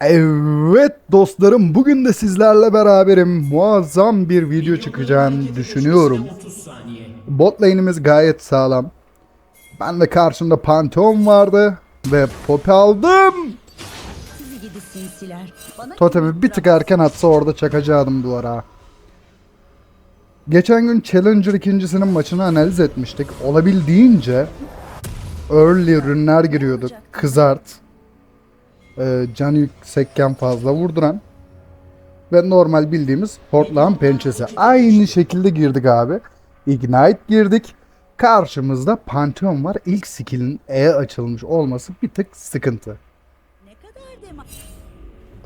Evet dostlarım bugün de sizlerle beraberim. Muazzam bir video çıkacağını düşünüyorum. Bot lane'imiz gayet sağlam. Ben de karşımda Pantheon vardı ve Poppy aldım. Totemi bir tık erken atsa orada çakacaktım duvara. Geçen gün Challenger ikincisinin maçını analiz etmiştik. Olabildiğince early ürünler giriyordu. Kızart. Ee, canı yüksekken fazla vurduran. Ve normal bildiğimiz hortlağın pençesi. Aynı şekilde girdik abi. Ignite girdik. Karşımızda Pantheon var. İlk skill'in E açılmış olması bir tık sıkıntı.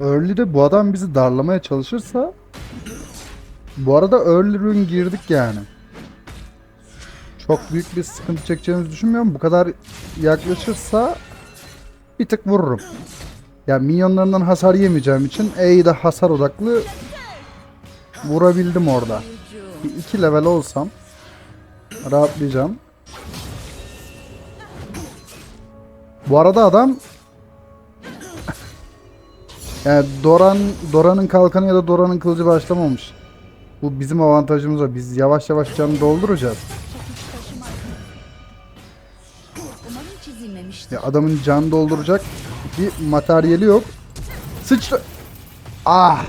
Early'de bu adam bizi darlamaya çalışırsa bu arada early rune girdik yani. Çok büyük bir sıkıntı çekeceğimizi düşünmüyorum. Bu kadar yaklaşırsa bir tık vururum. Ya minyonlarından hasar yemeyeceğim için E'yi de hasar odaklı vurabildim orada. Bir iki level olsam rahatlayacağım. Bu arada adam yani Doran Doran'ın kalkanı ya da Doran'ın kılıcı başlamamış. Bu bizim avantajımız var. Biz yavaş yavaş canı dolduracağız. Ya adamın canı dolduracak bir materyali yok. Sıçra... Ah!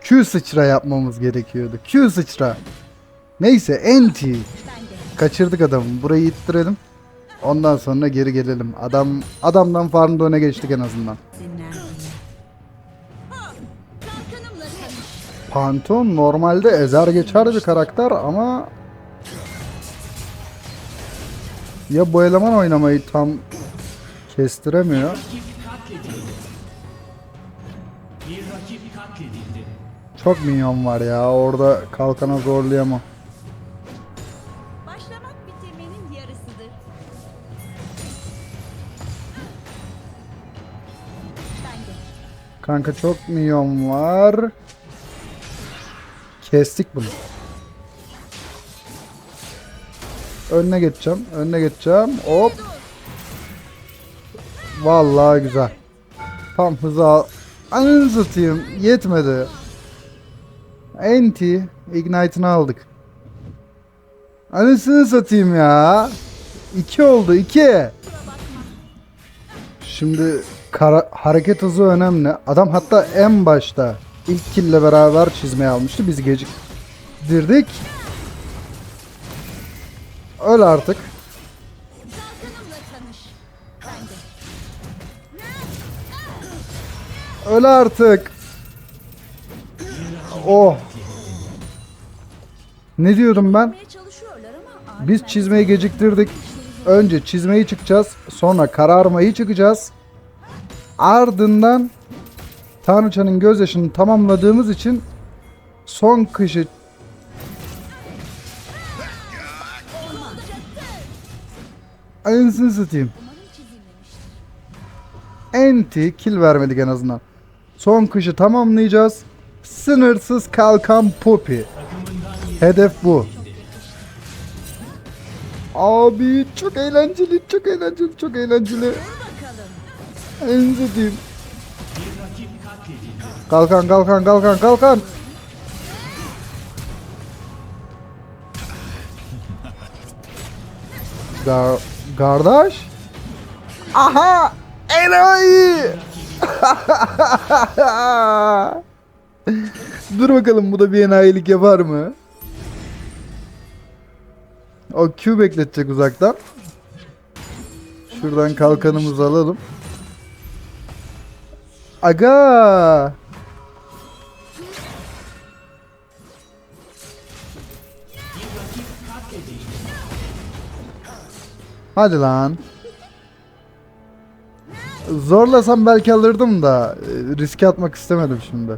Q sıçra yapmamız gerekiyordu. Q sıçra. Neyse enti. Kaçırdık adamı. Burayı ittirelim. Ondan sonra geri gelelim. Adam adamdan farmda öne geçtik en azından. Pantheon normalde ezer geçer bir karakter ama ya bu eleman oynamayı tam kestiremiyor. Çok minyon var ya orada kalkana zorlayamam. Başlamak bitirmenin yarısıdır. Kanka çok minyon var. Kestik bunu. Önüne geçeceğim. Önüne geçeceğim. Hop. Vallahi güzel. Tam hızı al. Ananı satayım. Yetmedi. Enti. Ignite'ını aldık. Anasını satayım ya. İki oldu. iki. Şimdi kara- hareket hızı önemli. Adam hatta en başta ilk kille beraber çizmeye almıştı. Bizi geciktirdik. Öl artık. Öl artık. Oh. Ne diyordum ben? Biz çizmeyi geciktirdik. Önce çizmeyi çıkacağız. Sonra kararmayı çıkacağız. Ardından Tanrıçanın gözyaşını tamamladığımız için son kışı Anasını satayım. Enti kill vermedik en azından. Son kışı tamamlayacağız. Sınırsız kalkan Poppy. Hedef bu. Abi çok eğlenceli, çok eğlenceli, çok eğlenceli. Bakalım. En sevdiğim. Kalkan, kalkan, kalkan, kalkan. Gar kardeş. Aha! Enayi! Dur bakalım bu da bir enayilik yapar mı? O Q bekletecek uzaktan. Şuradan kalkanımızı alalım. Aga! Hadi lan. Zorlasam belki alırdım da e, riske atmak istemedim şimdi.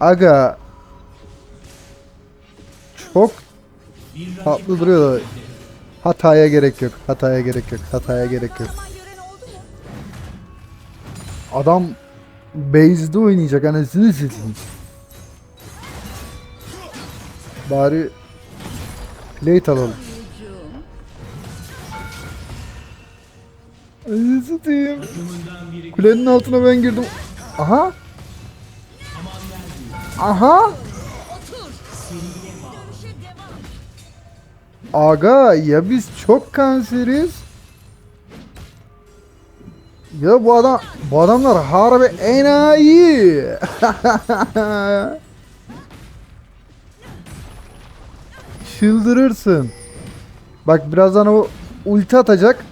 Aga çok tatlı duruyor da hataya gerek yok. Hataya gerek yok. Hataya gerek yok. Adam base'de oynayacak anasını satayım. Bari Late alalım. Sıtayım. Kulenin altına ben girdim. Aha. Aha. Aga ya biz çok kanseriz. Ya bu adam bu adamlar harbi enayi. Çıldırırsın. Bak birazdan o ulti atacak.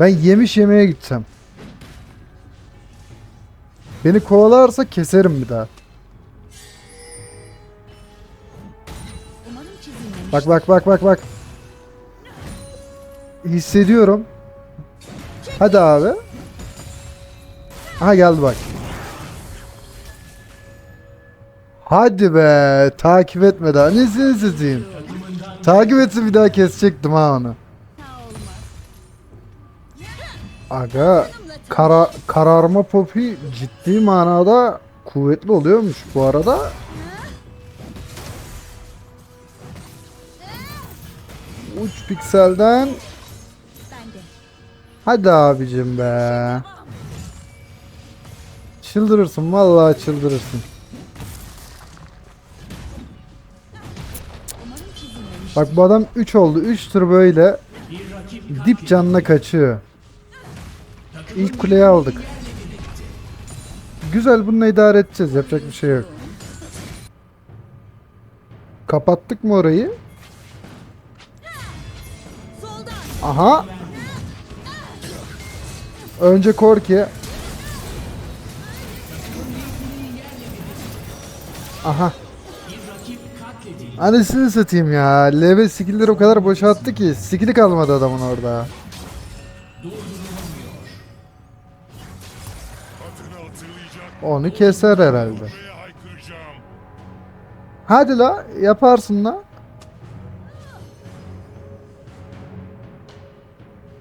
Ben yemiş yemeye gideceğim. Beni kovalarsa keserim bir daha. Bak bak bak bak bak. Hissediyorum. Hadi abi. Aha geldi bak. Hadi be. Takip etme daha. Nesini satayım. Takip etsin bir daha kesecektim ha onu. Aga kara, kararma popi ciddi manada kuvvetli oluyormuş bu arada. Uç pikselden. Hadi abicim be. Çıldırırsın vallahi çıldırırsın. Bak bu adam 3 oldu. 3 tur böyle dip canına kaçıyor. İlk kuleyi aldık. Güzel bununla idare edeceğiz. Yapacak bir şey yok. Kapattık mı orayı? Aha. Önce Korki. Aha. Anasını satayım ya. Leve skill'leri o kadar boşalttı ki. Skill'i kalmadı adamın orada. Onu keser herhalde. Hadi la yaparsın la.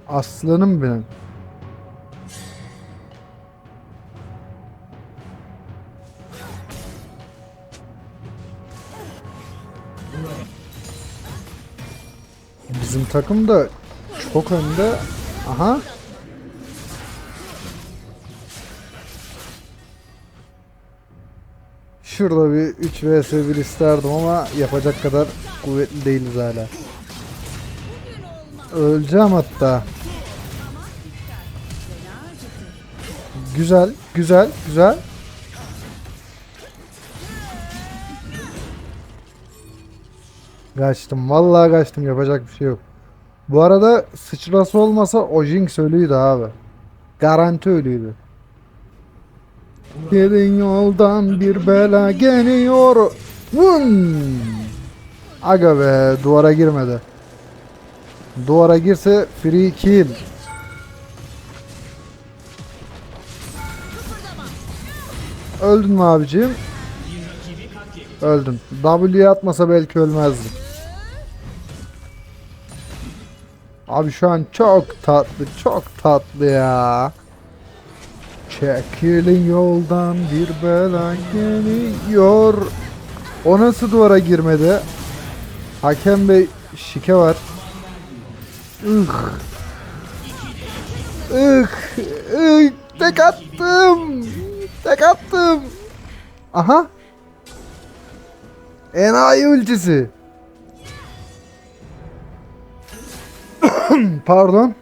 Aslanım benim. Bizim takım da çok önde. Aha. Şurada bir 3 vs 1 isterdim ama yapacak kadar kuvvetli değiliz hala. Öleceğim hatta. Güzel, güzel, güzel. Kaçtım, vallahi kaçtım. Yapacak bir şey yok. Bu arada sıçrası olmasa o Jinx ölüydü abi. Garanti ölüydü. Gelin yoldan bir bela geliyor. Vın! Aga be duvara girmedi. Duvara girse free kill. Öldün mü abicim? Öldün. W atmasa belki ölmezdim. Abi şu an çok tatlı, çok tatlı ya. Çekilin yoldan bir bela geliyor. O nasıl duvara girmedi? Hakem Bey şike var. Ih. Ih. Ih. Tek attım. Tek attım. Aha. Enayi ultisi. Pardon.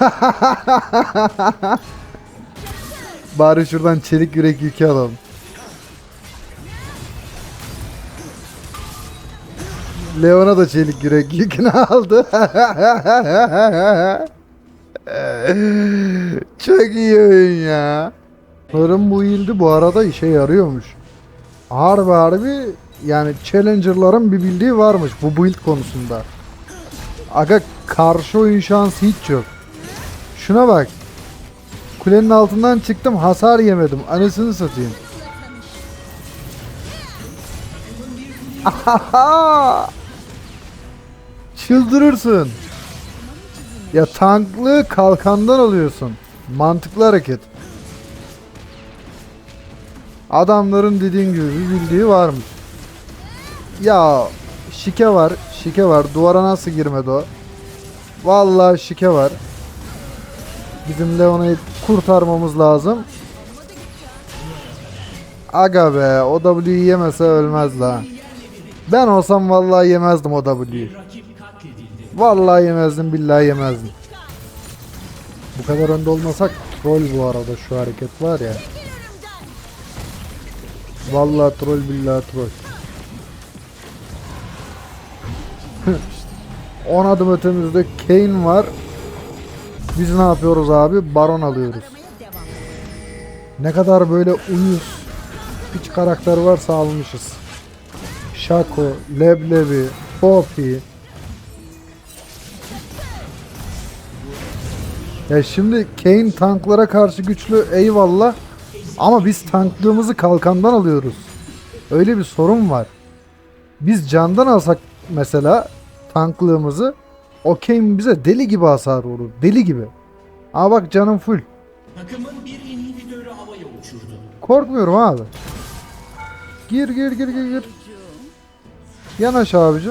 Bari şuradan çelik yürek yükü alalım. Leon'a da çelik yürek yükünü aldı. Çok iyi oyun ya. Sanırım bu yıldı bu arada işe yarıyormuş. Harbi harbi yani Challenger'ların bir bildiği varmış bu build konusunda. Aga karşı oyun şansı hiç yok. Şuna bak. Kulenin altından çıktım hasar yemedim. Anasını satayım. Ahaha! Çıldırırsın. Ya tanklı kalkandan alıyorsun. Mantıklı hareket. Adamların dediğin gibi bir bildiği varmış. Ya şike var, şike var. Duvara nasıl girmedi o? Vallahi şike var. Bizim Leona'yı kurtarmamız lazım. Aga be o W'yi yemese ölmez la. Ben olsam vallahi yemezdim o W'yi. Vallahi yemezdim billahi yemezdim. Bu kadar önde olmasak troll bu arada şu hareket var ya. Vallahi troll billahi troll. 10 adım ötemizde Kane var. Biz ne yapıyoruz abi? Baron alıyoruz. Ne kadar böyle uyuz piç karakter varsa almışız. Shaco, Leblebi, Poppy. Ya şimdi Kane tanklara karşı güçlü eyvallah. Ama biz tanklığımızı kalkandan alıyoruz. Öyle bir sorun var. Biz candan alsak mesela tanklığımızı o Kane bize deli gibi hasar vurur. Deli gibi. Ama bak canım full. Takımın bir inhibitörü havaya uçurdu. Korkmuyorum abi. Gir gir gir gir gir. Yanaş abici.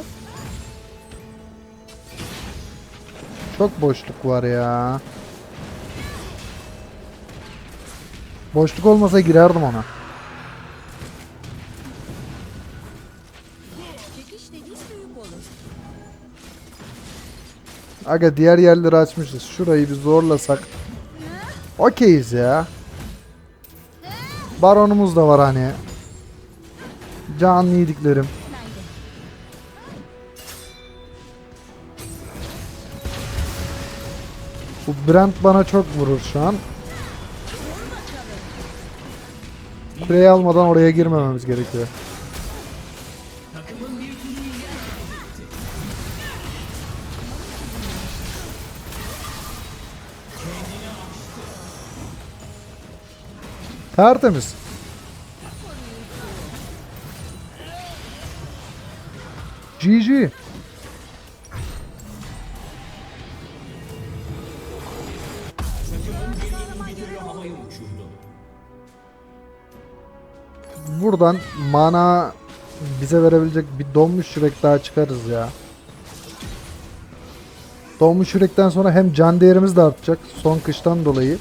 Çok boşluk var ya. Boşluk olmasa girerdim ona. Aga diğer yerleri açmışız. Şurayı bir zorlasak. Okeyiz ya. Baronumuz da var hani. Canlı yediklerim. Bu Brent bana çok vurur şu an. Kuleyi almadan oraya girmememiz gerekiyor. Tertemiz. GG. Buradan mana bize verebilecek bir donmuş yürek daha çıkarız ya. Donmuş yürekten sonra hem can değerimiz de artacak son kıştan dolayı.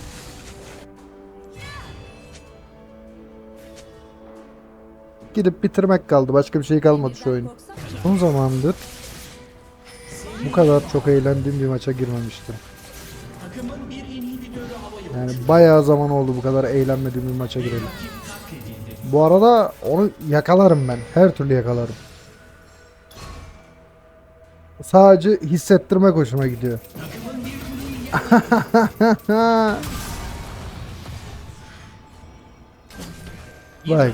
Gidip bitirmek kaldı. Başka bir şey kalmadı şu oyun. Uzun zamandır bu kadar çok eğlendiğim bir maça girmemiştim. Yani bayağı zaman oldu bu kadar eğlenmediğim bir maça girelim. Bu arada onu yakalarım ben. Her türlü yakalarım. Sadece hissettirmek hoşuma gidiyor. Bak.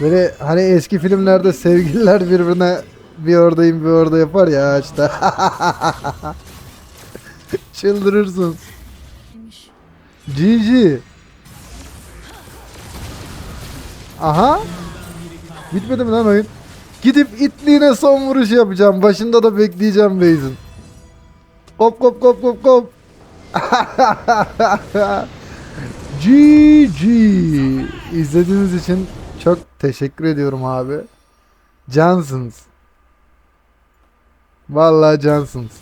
Böyle hani eski filmlerde sevgililer birbirine bir oradayım bir orada yapar ya ağaçta. Çıldırırsın. GG. Aha. Bitmedi mi lan oyun? Gidip itliğine son vuruş yapacağım. Başında da bekleyeceğim Beyz'in. Kop kop kop kop kop. GG. İzlediğiniz için çok teşekkür ediyorum abi. Cansınız. Vallahi cansınız.